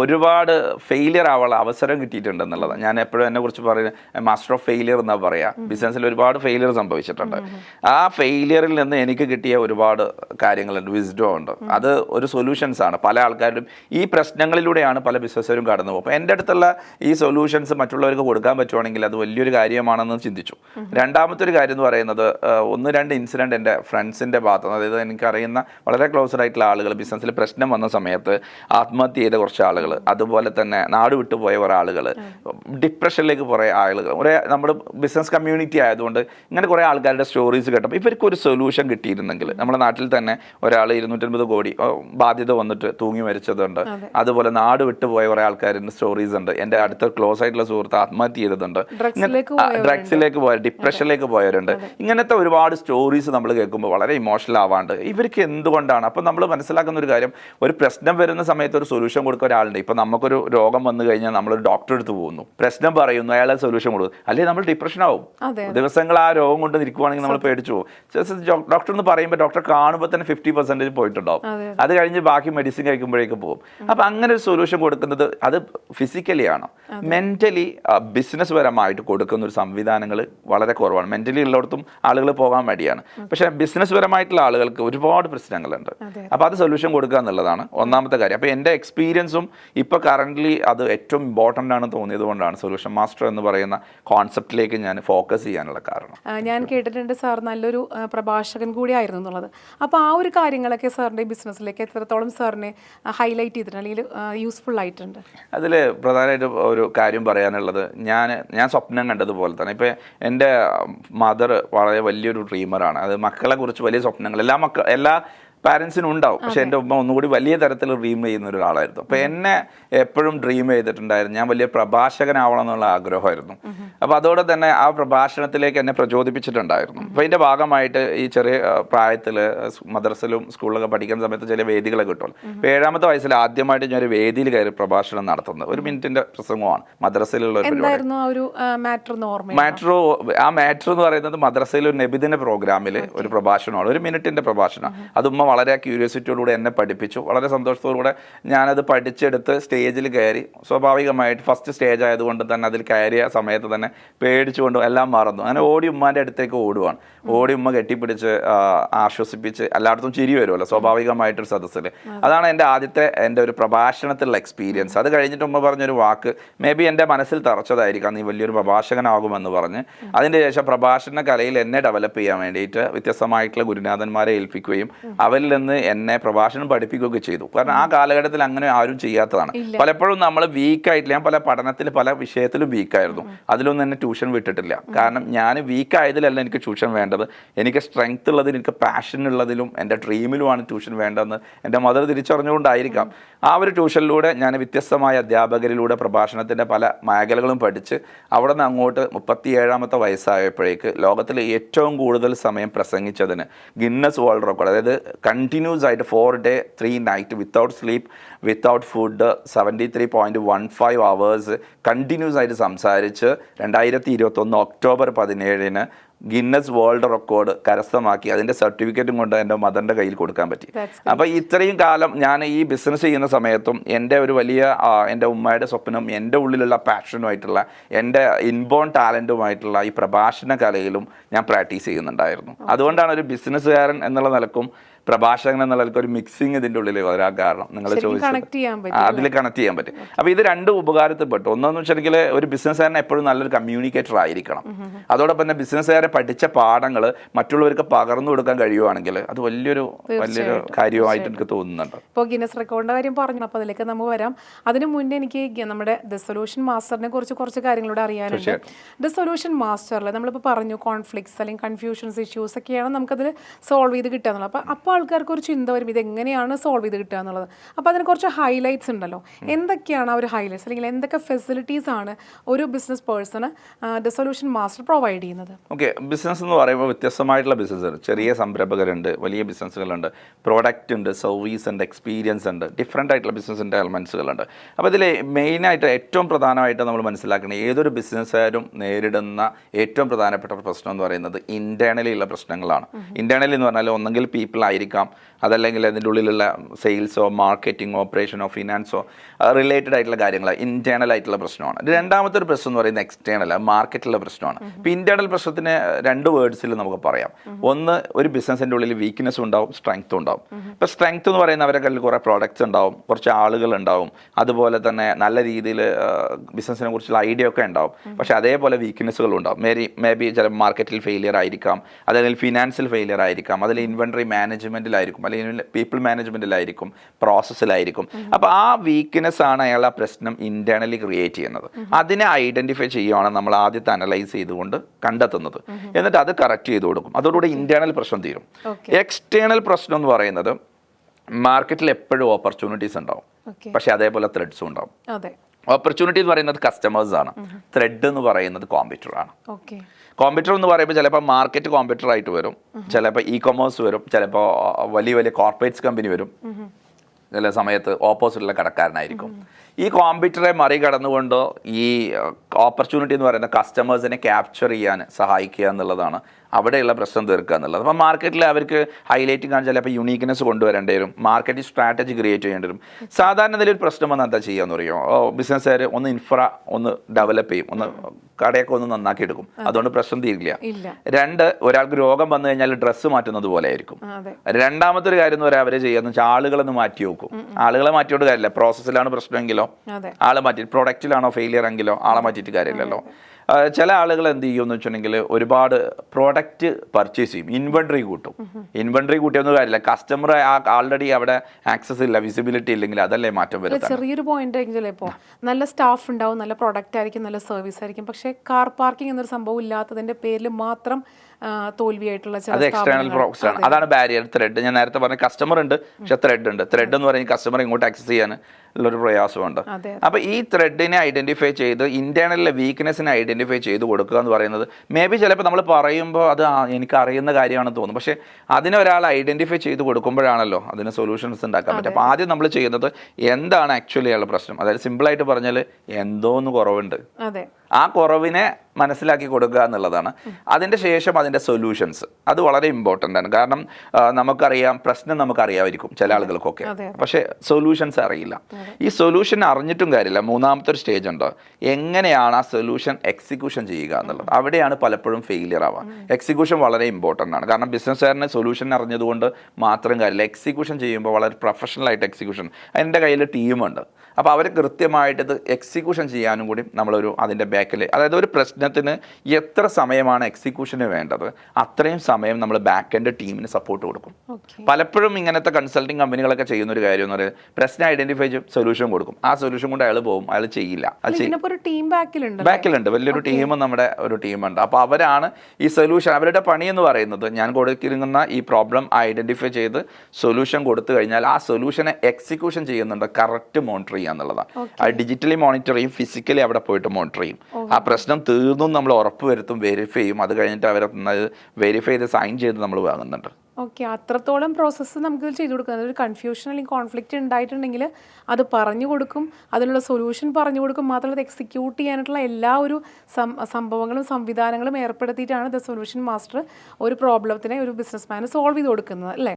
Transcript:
ഒരുപാട് ഫെയിലിയർ ആവാനുള്ള അവസരം കിട്ടിയിട്ടുണ്ട് എന്നുള്ളതാണ് ഞാൻ എപ്പോഴും എന്നെ കുറിച്ച് പറയുന്നത് മാസ്റ്റർ ഓഫ് ഫെയിലിയർ എന്നാ പറയാ. ബിസിനസ്സിൽ ഒരുപാട് ഫെയിലിയർ സംഭവിച്ചിട്ടുണ്ട്. ആ ഫെയിലിയറിൽ നിന്ന് എനിക്ക് കിട്ടിയ ഒരുപാട് കാര്യങ്ങളുണ്ട് വിസ്ഡം ഉണ്ട്. അത് ഒരു സൊല്യൂഷൻസ് ആണ്. പല ആൾക്കാരും ഈ പ്രശ്നങ്ങളിലൂടെയാണ് പല ബിസിനസ്സുകാരും കടന്നു പോകും അപ്പോൾ എന്റെ അടുത്തുള്ള ഈ സൊല്യൂഷൻസ് മറ്റുള്ളവർക്ക് കൊടുക്കാൻ പറ്റുവാണെങ്കിൽ അത് വലിയൊരു കാര്യമാണെന്ന് ചിന്തിച്ചു. രണ്ടാമത്തെ ഒരു കാര്യം എന്ന് പറയുന്നത് ഒന്ന് രണ്ട് ഇൻസിഡന്റ് എന്റെ ഫ്രണ്ട്സിന്റെ ഭാഗത്ത് അതായത് എനിക്കറിയുന്ന വളരെ ക്ലോസ്ഡ് ആയിട്ടുള്ള ആളുകൾ ബിസിനസ്സിൽ പ്രശ്നം വന്ന സമയത്ത് ആത്മഹത്യ ചെയ്ത കുറച്ച് ആളുകൾ. അതുപോലെ തന്നെ നാട് വിട്ടുപോയ കുറേ ആളുകൾ ഡിപ്രഷനിലേക്ക് കുറേ ആളുകൾ കുറേ നമ്മുടെ ബിസിനസ് കമ്മ്യൂണിറ്റി ആയതുകൊണ്ട് ഇങ്ങനെ കുറേ ആൾക്കാരുടെ സ്റ്റോറീസ് കേട്ടപ്പോൾ ഇവർക്ക് ഒരു സൊല്യൂഷൻ കിട്ടിയിരുന്നെങ്കിൽ നമ്മുടെ നാട്ടിൽ തന്നെ ഒരാൾ ഇരുന്നൂറ്റൻപത് കോടി ബാധ്യത വന്നിട്ട് തൂങ്ങി മരിച്ചതുണ്ട്. അതുപോലെ നാട് വിട്ടുപോയ കുറേ ആൾക്കാരുടെ സ്റ്റോറീസ് ഉണ്ട്. എന്റെ അടുത്ത ക്ലോസ് ആയിട്ടുള്ള സുഹൃത്ത് ആത്മഹത്യ ചെയ്തതുണ്ട്. ഡ്രഗ്സിലേക്ക് പോയ ഡിപ്രഷനിലേക്ക് പോയവരുണ്ട്. ഇങ്ങനത്തെ ഒരുപാട് സ്റ്റോറീസ് നമ്മൾ കേൾക്കുമ്പോൾ വളരെ ഇമോഷണൽ ആവാണ്ട്. ഇവർക്ക് എന്തുകൊണ്ടാണ്? അപ്പം നമ്മൾ മനസ്സിലാക്കുന്ന ഒരു കാര്യം ഒരു പ്രശ്നം വരുന്ന സമയത്ത് ഒരു സൊല്യൂഷൻ കൊടുക്കുന്ന ഒരാളുണ്ട് ഇപ്പം നമുക്കൊരു രോഗം വന്നു കഴിഞ്ഞാൽ നമ്മൾ ഡോക്ടറെ അടുത്ത് പോകുന്നു. പ്രശ്നം പറയുന്നു അയാളെ സൊല്യൂഷൻ കൊടുക്കും അല്ലെങ്കിൽ നമ്മൾ ഡിപ്രഷൻ ആവും. ദിവസങ്ങൾ ആ രോഗം കൊണ്ട് നിൽക്കുവാണെങ്കിൽ നമ്മൾ പേടിച്ചു പോകും. ഡോക്ടർ എന്ന് പറയുമ്പോൾ ഡോക്ടർ കാണുമ്പോൾ തന്നെ ഫിഫ്റ്റി പെർസെന്റേജ് പോയിട്ടുണ്ടാവും. അതെ. കഴിഞ്ഞ് ബാക്കി മെഡിസിൻ കഴിക്കുമ്പോഴേക്ക് പോകും. അപ്പം അങ്ങനെ ഒരു സൊല്യൂഷൻ കൊടുക്കുന്നത് അത് ഫിസിക്കലി ആണോ. മെന്റലി ബിസിനസ് പരമായിട്ട് കൊടുക്കുന്ന ഒരു സംവിധാനങ്ങൾ വളരെ കുറവാണ്. മെന്റലി ഉള്ളിടത്തും ആളുകൾ പോകാൻ മടിയാണ്. പക്ഷേ ബിസിനസ് പരമായിട്ടുള്ള ആളുകൾക്ക് ഒരുപാട് പ്രശ്നങ്ങളുണ്ട്. അപ്പോൾ അത് സൊല്യൂഷൻ കൊടുക്കുക എന്നുള്ളതാണ് ഒന്നാമത്തെ കാര്യം. അപ്പോൾ എന്റെ എക്സ്പീരിയൻസും ഇപ്പോൾ കറന്റ്ലി അത് ഏറ്റവും ഇമ്പോർട്ടന്റ് ആണ് തോന്നിയത് കൊണ്ടാണ് സൊല്യൂഷൻ മാസ്റ്റർ എന്ന് പറയുന്ന കോൺസെപ്റ്റിലേക്ക് ഞാൻ ഫോക്കസ് ചെയ്യാനുള്ള കാരണം. ഞാൻ കേട്ടിട്ടുണ്ട് സാർ നല്ലൊരു പ്രഭാഷകൻ കൂടിയായിരുന്നു എന്നുള്ളത്. അപ്പോൾ ആ ഒരു കാര്യങ്ങളൊക്കെ സാറിന്റെ ബിസിനസ്സിലേക്ക് എത്രത്തോളം സാറിനെ ഹൈലൈറ്റ് ചെയ്തിട്ടുണ്ട് അല്ലെങ്കിൽ യൂസ്ഫുൾ ആയിട്ടുണ്ട്? അതിൽ പ്രധാനമായിട്ട് ഒരു കാര്യം പറയാനുള്ളത് ഞാൻ ഞാൻ സ്വപ്നം കണ്ടതുപോലെ തന്നെ. ഇപ്പം എന്റെ മദർ വളരെ വലിയൊരു ഡ്രീമറാണ് അത് മക്കളെക്കുറിച്ച് വലിയ സ്വപ്നങ്ങൾ എല്ലാ മക്ക എല്ലാ പാരൻസിനും ഉണ്ടാവും. പക്ഷെ എന്റെ ഉമ്മ ഒന്നുകൂടി വലിയ തരത്തിൽ ഡ്രീം ചെയ്യുന്ന ഒരാളായിരുന്നു. അപ്പോൾ എന്നെ എപ്പോഴും ഡ്രീം ചെയ്തിട്ടുണ്ടായിരുന്നു. ഞാൻ വലിയ പ്രഭാഷകനാവണം എന്നുള്ള ആഗ്രഹമായിരുന്നു. അപ്പോൾ അതോടെ തന്നെ ആ പ്രഭാഷണത്തിലേക്ക് എന്നെ പ്രചോദിപ്പിച്ചിട്ടുണ്ടായിരുന്നു. അപ്പോൾ ഇതിന്റെ ഭാഗമായിട്ട് ഈ ചെറിയ പ്രായത്തിൽ മദ്രസയിലും സ്കൂളിലൊക്കെ പഠിക്കുന്ന സമയത്ത് ചില വേദികളൊക്കെ കിട്ടുമല്ലോ. അപ്പോൾ ഏഴാമത്തെ വയസ്സിൽ ആദ്യമായിട്ട് ഞാൻ ഒരു വേദിയിൽ കയറി പ്രഭാഷണം നടത്തുന്നത്. ഒരു മിനിറ്റിന്റെ പ്രസംഗമാണ്. മദ്രസയിലുള്ള എന്തായിരുന്നു ആ മാറ്റർ എന്ന് പറയുന്നത് മദ്രസയിൽ ഒരു നബിദിന പ്രോഗ്രാമിൽ ഒരു പ്രഭാഷണമാണ്. ഒരു മിനിറ്റിന്റെ പ്രഭാഷണം. അത് ഉമ്മ വളരെ ക്യൂരിയോസിറ്റിയോടുകൂടെ എന്നെ പഠിപ്പിച്ചു. വളരെ സന്തോഷത്തോടുകൂടെ ഞാനത് പഠിച്ചെടുത്ത് സ്റ്റേജിൽ കയറി. സ്വാഭാവികമായിട്ട് ഫസ്റ്റ് സ്റ്റേജ് ആയതുകൊണ്ട് തന്നെ അതിൽ കയറിയ സമയത്ത് തന്നെ പേടിച്ചുകൊണ്ട് എല്ലാം മറന്നു. അങ്ങനെ ഓടി ഉമ്മാന്റെ അടുത്തേക്ക് ഓടുവാണ്. ഓടി ഉമ്മ കെട്ടിപ്പിടിച്ച് ആശ്വസിപ്പിച്ച് എല്ലായിടത്തും ചിരി വരുമല്ലോ സ്വാഭാവികമായിട്ടൊരു സദസ്സിൽ അതാണ് എന്റെ ആദ്യത്തെ എന്റെ ഒരു പ്രഭാഷണത്തിലുള്ള എക്സ്പീരിയൻസ് അത് കഴിഞ്ഞിട്ട് ഉമ്മ പറഞ്ഞൊരു വാക്ക് മേ ബി എന്റെ മനസ്സിൽ തറച്ചതായിരിക്കാം നീ വലിയൊരു പ്രഭാഷകനാകുമെന്ന് പറഞ്ഞ്. അതിന്റെ ശേഷം പ്രഭാഷണ കലയിൽ എന്നെ ഡെവലപ്പ് ചെയ്യാൻ വേണ്ടിയിട്ട് വ്യത്യസ്തമായിട്ടുള്ള ഗുരുനാഥന്മാരെ ഏൽപ്പിക്കുകയും അവരിൽ നിന്ന് എന്നെ പ്രഭാഷണം പഠിപ്പിക്കുകയൊക്കെ ചെയ്തു. കാരണം ആ കാലഘട്ടത്തിൽ അങ്ങനെ ആരും ചെയ്യാത്തതാണ്. പലപ്പോഴും നമ്മൾ വീക്കായിട്ടില്ല. ഞാൻ പല പഠനത്തിൽ പല വിഷയത്തിലും വീക്കായിരുന്നു. അതിലൊന്നും എന്നെ ട്യൂഷൻ വിട്ടിട്ടില്ല. കാരണം ഞാൻ വീക്കായതിലല്ല എനിക്ക് ട്യൂഷൻ വേണ്ടത്. എനിക്ക് സ്ട്രെങ്ത് ഉള്ളതിൽ എനിക്ക് പാഷൻ ഉള്ളതിലും എന്റെ ഡ്രീമിലുമാണ് ട്യൂഷൻ വേണ്ടതെന്ന് എന്റെ മദർ തിരിച്ചറിഞ്ഞുകൊണ്ടായിരിക്കാം. ആ ഒരു ട്യൂഷനിലൂടെ ഞാൻ വ്യത്യസ്തമായ അധ്യാപകരിലൂടെ പ്രഭാഷണത്തിന്റെ പല മേഖലകളും പഠിച്ച് അവിടെ നിന്ന് അങ്ങോട്ട് മുപ്പത്തി ഏഴാമത്തെ വയസ്സായപ്പോഴേക്ക് ലോകത്തിലെ ഏറ്റവും കൂടുതൽ സമയം പ്രസംഗിച്ചതിന് ഗിന്നസ് വേൾഡ് റെക്കോർഡ് അതായത് കണ്ടിന്യൂസ് ആയിട്ട് four day three night without sleep without food seventy three point one five hours continuous ആയിട്ട് സംസാരിച്ച് രണ്ടായിരത്തി ഇരുപത്തൊന്ന് ഒക്ടോബർ പതിനേഴിന് ഗിന്നസ് വേൾഡ് റെക്കോർഡ് കരസ്ഥമാക്കി. അതിന്റെ സർട്ടിഫിക്കറ്റും കൊണ്ട് എന്റെ മദറിന്റെ കയ്യിൽ കൊടുക്കാൻ പറ്റി. അപ്പോൾ ഇത്രയും കാലം ഞാൻ ഈ ബിസിനസ് ചെയ്യുന്ന സമയത്തും എന്റെ ഒരു വലിയ എന്റെ ഉമ്മയുടെ സ്വപ്നം എന്റെ ഉള്ളിലുള്ള പാഷനുമായിട്ടുള്ള എന്റെ ഇൻബോൺ ടാലന്റുമായിട്ടുള്ള ഈ പ്രഭാഷണ കലയിലും ഞാൻ പ്രാക്ടീസ് ചെയ്യുന്നുണ്ടായിരുന്നു. അതുകൊണ്ടാണ് ഒരു ബിസിനസ്സുകാരൻ എന്നുള്ള നിലക്കും പ്രഭാഷകൻ എന്നുള്ള നിലക്കും ഒരു മിക്സിങ് ഇതിന്റെ ഉള്ളിൽ വരാൻ കാരണം. നിങ്ങൾ ശരിക്കും അതിൽ കണക്ട് ചെയ്യാൻ പറ്റും അപ്പോൾ ഇത് രണ്ട് ഉപകാരത്തിൽപ്പെട്ടു. ഒന്നെന്ന് വെച്ചിട്ടുണ്ടെങ്കിൽ ഒരു ബിസിനസ്സുകാരനെ എപ്പോഴും നല്ലൊരു കമ്മ്യൂണിക്കേറ്റർ ആയിരിക്കണം. അതോടൊപ്പം തന്നെ ബിസിനസ്സുകാരെ പഠിച്ച പാഠങ്ങൾ മറ്റുള്ളവർക്ക് പകർന്നു കൊടുക്കാൻ കഴിയുവാണെങ്കിൽ അത് വലിയൊരു വലിയൊരു കാര്യമായിട്ട് എനിക്ക് തോന്നുന്നുണ്ട്. ഇപ്പോൾ ഗിന്നസ് റെക്കോർഡിന്റെ കാര്യം പറഞ്ഞു അപ്പോൾ അതിലേക്ക് നമ്മൾ വരാം. അതിന് മുന്നേ എനിക്ക് നമ്മുടെ ദ സൊല്യൂഷൻ മാസ്റ്ററിനെ കുറിച്ച് കുറച്ച് കാര്യങ്ങളൂടെ അറിയാനുണ്ട്. ദ സൊല്യൂഷൻ മാസ്റ്ററിൽ നമ്മളിപ്പോൾ പറഞ്ഞു കോൺഫ്ലിക്ട്സ് അല്ലെങ്കിൽ കൺഫ്യൂഷൻസ് ഇഷ്യൂസ് ഒക്കെയാണ് നമുക്കതിൽ സോൾവ് ചെയ്ത് കിട്ടുക എന്നുള്ളത്. അപ്പോൾ അപ്പോൾ ആൾക്കാർക്ക് ഒരു ചിന്ത വരും ഇത് എങ്ങനെയാണ് സോൾവ് ചെയ്ത് കിട്ടുക എന്നുള്ളത്. അപ്പോൾ അതിന് കുറച്ച് ഹൈലൈറ്റ്സ് ഉണ്ടല്ലോ. എന്തൊക്കെയാണ് ആ ഒരു ഹൈലൈറ്റ്സ് അല്ലെങ്കിൽ എന്തൊക്കെ ഫെസിലിറ്റീസ് ആണ് ഒരു business person the solution master provide ചെയ്യുന്നത്? ഓക്കെ ബിസിനസ് എന്ന് പറയുമ്പോൾ വ്യത്യസ്തമായിട്ടുള്ള ബിസിനസ്സുകൾ ചെറിയ സംരംഭകരുണ്ട് വലിയ ബിസിനസ്സുകളുണ്ട് പ്രോഡക്റ്റ് ഉണ്ട് സർവീസ് ഉണ്ട് എക്സ്പീരിയൻസ് ഉണ്ട്. ഡിഫറെന്റ് ആയിട്ടുള്ള ബിസിനസ്സിന്റെ എലമെൻസുകളുണ്ട് അപ്പോൾ ഇതിൽ മെയിനായിട്ട് ഏറ്റവും പ്രധാനമായിട്ട് നമ്മൾ മനസ്സിലാക്കുന്നത് ഏതൊരു ബിസിനസ്സുകാരും നേരിടുന്ന ഏറ്റവും പ്രധാനപ്പെട്ട പ്രശ്നം എന്ന് പറയുന്നത് ഇന്റേർണലി ഉള്ള പ്രശ്നങ്ങളാണ്. ഇന്റേർണലി എന്ന് പറഞ്ഞാൽ ഒന്നെങ്കിൽ പീപ്പിൾ ആയിരിക്കാം. അതല്ലെങ്കിൽ അതിന്റെ ഉള്ളിലുള്ള സെയിൽസോ മാർക്കറ്റിംഗോ ഓപ്പറേഷനോ ഫിനാൻസോ റിലേറ്റഡ് ആയിട്ടുള്ള കാര്യങ്ങൾ ഇന്റേണൽ ആയിട്ടുള്ള പ്രശ്നമാണ്. രണ്ടാമത്തെ ഒരു പ്രശ്നം എന്ന് പറയുന്നത് എക്സ്റ്റേണൽ മാർക്കറ്റിലെ പ്രശ്നമാണ്. ഇപ്പൊ ഇന്റേണൽ പ്രശ്നത്തിന് രണ്ട് വേർഡ്സിൽ നമുക്ക് പറയാം. ഒന്ന് ഒരു ബിസിനസിന്റെ ഉള്ളിൽ വീക്ക്നെസ് ഉണ്ടാവും സ്ട്രെങ്ത്തും ഉണ്ടാവും. ഇപ്പം സ്ട്രെങ്ത് എന്ന് പറയുന്ന അവരുടെ കയ്യിൽ കുറേ പ്രോഡക്റ്റ്സ് ഉണ്ടാവും കുറച്ച് ആളുകൾ ഉണ്ടാവും. അതുപോലെ തന്നെ നല്ല രീതിയിൽ ബിസിനസ്സിനെ കുറിച്ചുള്ള ഐഡിയ ഒക്കെ ഉണ്ടാവും. പക്ഷെ അതേപോലെ വീക്ക്നെസ്സുകൾ ഉണ്ടാവും. മേരി മേ ബി ചില മാർക്കറ്റിൽ ഫെയിലിയർ ആയിരിക്കാം അതല്ലെങ്കിൽ ഫിനാൻഷ്യൽ ഫെയിലിയർ ആയിരിക്കാം അതിൽ ഇൻവെൻട്രി മാനേജ്മെന്റിലായിരിക്കും അല്ലെങ്കിൽ പീപ്പിൾ മാനേജ്മെന്റിലായിരിക്കും പ്രോസസ്സിലായിരിക്കും അപ്പോൾ ആ വീക്ക്നെസ് ആണ് അയാൾ ആ പ്രശ്നം ഇന്റേണലി ക്രിയേറ്റ് ചെയ്യുന്നത്. അതിനെ ഐഡന്റിഫൈ ചെയ്യുകയാണ് നമ്മൾ ആദ്യത്തെ അനലൈസ് ചെയ്തുകൊണ്ട് കണ്ടെത്തുന്നത്. എന്നിട്ട് അത് കറക്റ്റ് ചെയ്ത് കൊടുക്കും. അതോടുകൂടി ഇന്റേണൽ പ്രശ്നം തീരും. എക്സ്റ്റേണൽ പ്രശ്നം എന്ന് പറയുന്നത് മാർക്കറ്റിൽ എപ്പോഴും ഓപ്പർച്യൂണിറ്റീസ് ഉണ്ടാവും. പക്ഷെ അതേപോലെ ത്രെഡ്സും ഉണ്ടാവും. ഓപ്പർച്യൂണിറ്റി എന്ന് പറയുന്നത് കസ്റ്റമേഴ്സ് ആണ്. ത്രെഡ് എന്ന് പറയുന്നത് കോമ്പ്യൂട്ടർ ആണ്. കോമ്പ്യൂട്ടർ എന്ന് പറയുമ്പോൾ ചിലപ്പോൾ മാർക്കറ്റ് കോമ്പ്യൂട്ടർ ആയിട്ട് വരും. ചിലപ്പോൾ ഇ കൊമേഴ്സ് വരും. ചിലപ്പോൾ വലിയ വലിയ കോർപ്പറേറ്റ്സ് കമ്പനി വരും. ചില സമയത്ത് ഓപ്പോസിറ്റുള്ള കടക്കാരനായിരിക്കും. ഈ കോമ്പറ്ററെ മറികടന്നുകൊണ്ട് ഈ ഓപ്പർച്യൂണിറ്റി എന്ന് പറയുന്ന കസ്റ്റമേഴ്സിനെ ക്യാപ്ചർ ചെയ്യാൻ സഹായിക്കുക എന്നുള്ളതാണ് അവിടെയുള്ള പ്രശ്നം തീർക്കുക എന്നുള്ളത്. അപ്പോൾ മാർക്കറ്റിൽ അവർക്ക് ഹൈലൈറ്റ് കാണിച്ചാൽ ചിലപ്പോൾ യുണീക്നെസ് കൊണ്ടുവരേണ്ടി വരും. മാർക്കറ്റിൽ സ്ട്രാറ്റജി ക്രിയേറ്റ് ചെയ്യേണ്ടി വരും. സാധാരണ ഇതിലൊരു ഒരു പ്രശ്നം വന്നാൽ എന്താ ചെയ്യാന്ന് അറിയോ ബിസിനസ്സുകാർ ഒന്ന് ഇൻഫ്ര ഒന്ന് ഡെവലപ്പ് ചെയ്യും. ഒന്ന് കടയൊക്കെ ഒന്ന് നന്നാക്കി എടുക്കും. അതുകൊണ്ട് പ്രശ്നം തീരില്ല. രണ്ട് ഒരാൾക്ക് രോഗം വന്നു കഴിഞ്ഞാൽ ഡ്രസ്സ് മാറ്റുന്നത് പോലെ ആയിരിക്കും. രണ്ടാമത്തെ ഒരു കാര്യം എന്ന് പറയാൻ അവർ ചെയ്യുന്ന വെച്ചാൽ ആളുകളൊന്ന് മാറ്റി വെക്കും. ആളുകളെ മാറ്റിയോണ്ട് കാര്യമില്ല. പ്രോസസ്സിലാണ് പ്രശ്നമെങ്കിലോ ആളെ മാറ്റി. പ്രൊഡക്റ്റിലാണോ ഫെയിലിയർ എങ്കിലോ ആളെ മാറ്റിയിട്ട് കാര്യമില്ലല്ലോ. ചില ആളുകൾ എന്ത് ചെയ്യുമെന്ന് വെച്ചിട്ടുണ്ടെങ്കിൽ ഒരുപാട് പ്രോഡക്റ്റ് പർച്ചേസ് ചെയ്യും. ഇൻവെൻട്രി കൂട്ടും. ഇൻവെൻട്രി കൂട്ടിയൊന്നും കാര്യമില്ല. കസ്റ്റമർ ആൾറെഡി അവിടെ ആക്സസ് ഇല്ല വിസിബിലിറ്റി ഇല്ലെങ്കിൽ അതല്ലേ മാറ്റം വരും വരുന്നത് ചെറിയൊരു പോയിന്റ് ആയിരിക്കും ഇപ്പോൾ നല്ല സ്റ്റാഫ് ഉണ്ടാവും നല്ല പ്രോഡക്റ്റ് ആയിരിക്കും നല്ല സർവീസ് ആയിരിക്കും. പക്ഷേ കാർ പാർക്കിംഗ് എന്നൊരു സംഭവം ഇല്ലാത്തതിന്റെ പേരിൽ മാത്രം തോൽവിയായിട്ടുള്ള അത് എക്സ്റ്റേണൽ സ്ഥാപനങ്ങൾ. ആണ്. അതാണ് ബാരിയർ ത്രെഡ് ഞാൻ നേരത്തെ പറഞ്ഞ കസ്റ്റമർ ഉണ്ട് പക്ഷെ ത്രെഡ് ഉണ്ട്. ത്രെഡ് എന്ന് പറയുന്നത് കസ്റ്റമർ ഇങ്ങോട്ട് ആക്സസ് ചെയ്യാൻ ഉള്ളൊരു പ്രയാസമുണ്ട്. അപ്പൊ അപ്പോൾ ഈ ത്രെഡിനെ ഐഡന്റിഫൈ ചെയ്ത് ഇന്റേണലിലെ വീക്ക്നെസ്സിനെ ഐഡന്റിഫൈ ചെയ്ത് കൊടുക്കുക എന്ന് പറയുന്നത് മേ ബി ചിലപ്പോൾ നമ്മൾ പറയുമ്പോൾ അത് എനിക്ക് അറിയുന്ന കാര്യമാണെന്ന് തോന്നും. പക്ഷേ അതിനെ ഒരാൾ ഐഡന്റിഫൈ ചെയ്ത് കൊടുക്കുമ്പോഴാണല്ലോ അതിന് സൊല്യൂഷൻസ് ഉണ്ടാക്കാൻ പറ്റും അപ്പോൾ ആദ്യം നമ്മൾ ചെയ്യുന്നത് എന്താണ് ആക്ച്വലി ഉള്ള പ്രശ്നം? അതായത് സിമ്പിൾ ആയിട്ട് പറഞ്ഞാൽ എന്തോന്ന് കുറവുണ്ട്. ആ കുറവിനെ മനസ്സിലാക്കി കൊടുക്കുക എന്നുള്ളതാണ്. അതിന്റെ ശേഷം അതിന്റെ സൊല്യൂഷൻസ് അത് വളരെ ഇമ്പോർട്ടന്റ് ആണ്. കാരണം നമുക്കറിയാം പ്രശ്നം നമുക്കറിയാമായിരിക്കും ചില ആളുകൾക്കൊക്കെ. പക്ഷേ സൊല്യൂഷൻസ് അറിയില്ല. ഈ സൊല്യൂഷൻ അറിഞ്ഞിട്ടും കാര്യമില്ല. മൂന്നാമത്തെ ഒരു സ്റ്റേജ് ഉണ്ട്? എങ്ങനെയാണ് ആ സൊല്യൂഷൻ എക്സിക്യൂഷൻ ചെയ്യുക എന്നുള്ളത്. അവിടെയാണ് പലപ്പോഴും ഫെയിലിയർ ആവുക. എക്സിക്യൂഷൻ വളരെ ഇമ്പോർട്ടന്റ് ആണ്. കാരണം ബിസിനസ്സുകാരനെ സൊല്യൂഷൻ അറിഞ്ഞതുകൊണ്ട് മാത്രം കാര്യമില്ല. എക്സിക്യൂഷൻ ചെയ്യുമ്പോൾ വളരെ പ്രൊഫഷണൽ ആയിട്ട് എക്സിക്യൂഷൻ എന്റെ കയ്യിൽ ടീമുണ്ട് അപ്പോൾ അവർ കൃത്യമായിട്ട് ഇത് എക്സിക്യൂഷൻ ചെയ്യാനും കൂടി നമ്മളൊരു അതിന്റെ ബാക്കിൽ അതായത് ഒരു പ്രശ്നത്തിന് എത്ര സമയമാണ് എക്സിക്യൂഷന് വേണ്ടത് അത്രയും സമയം നമ്മൾ ബാക്ക് എൻഡ് ടീമിന് സപ്പോർട്ട് കൊടുക്കും. പലപ്പോഴും ഇങ്ങനത്തെ കൺസൾട്ടിങ് കമ്പനികളൊക്കെ ചെയ്യുന്ന ഒരു കാര്യം എന്ന് പറയുന്നത് പ്രശ്നം ഐഡന്റിഫൈ ചെയ്യും സൊല്യൂഷൻ കൊടുക്കും. ആ സൊല്യൂഷൻ കൊണ്ട് അയാൾ പോകും അയാൾ ചെയ്യില്ല. ബാക്കിലുണ്ട്. വലിയൊരു ടീം നമ്മുടെ ഒരു ടീമുണ്ട് അപ്പോൾ അവരാണ് ഈ സൊല്യൂഷൻ അവരുടെ പണി എന്ന് പറയുന്നത് ഞാൻ കൊടുത്തിരുന്ന ഈ പ്രോബ്ലം ഐഡന്റിഫൈ ചെയ്ത് സൊല്യൂഷൻ കൊടുത്തു കഴിഞ്ഞാൽ ആ സൊല്യൂഷനെ എക്സിക്യൂഷൻ ചെയ്യുന്നുണ്ട് കറക്റ്റ് മോണിറ്റർ ചെയ്യുക എന്നുള്ളതാണ്. അത് ഡിജിറ്റലി മോണിറ്റർ ചെയ്യും ഫിസിക്കലി അവിടെ പോയിട്ട് മോണിറ്റർ ചെയ്യും. ആ പ്രശ്നം തീർന്നും നമ്മൾ ഉറപ്പ് വരുത്തും വെരിഫൈ ചെയ്യും. അത് കഴിഞ്ഞിട്ട് അവരെ വെരിഫൈ ചെയ്ത് സൈൻ ചെയ്ത് നമ്മൾ വാങ്ങുന്നുണ്ട്. ഓക്കെ അത്രത്തോളം പ്രോസസ്സ് നമുക്ക് ചെയ്തു കൊടുക്കുന്നത് ഒരു കൺഫ്യൂഷൻ അല്ലെങ്കിൽ കോൺഫ്ലിക്റ്റ് ഉണ്ടായിട്ടുണ്ടെങ്കിൽ അത് പറഞ്ഞു കൊടുക്കും. അതിനുള്ള സൊല്യൂഷൻ പറഞ്ഞു കൊടുക്കും. മാത്രമല്ല അത് എക്സിക്യൂട്ട് ചെയ്യാനായിട്ടുള്ള എല്ലാ ഒരു സംഭവങ്ങളും സംവിധാനങ്ങളും ഏർപ്പെടുത്തിയിട്ടാണ് ദ സൊല്യൂഷൻ മാസ്റ്റർ ഒരു പ്രോബ്ലത്തിനെ ഒരു ബിസിനസ് മാന് സോൾവ് ചെയ്ത് കൊടുക്കുന്നത് അല്ലേ?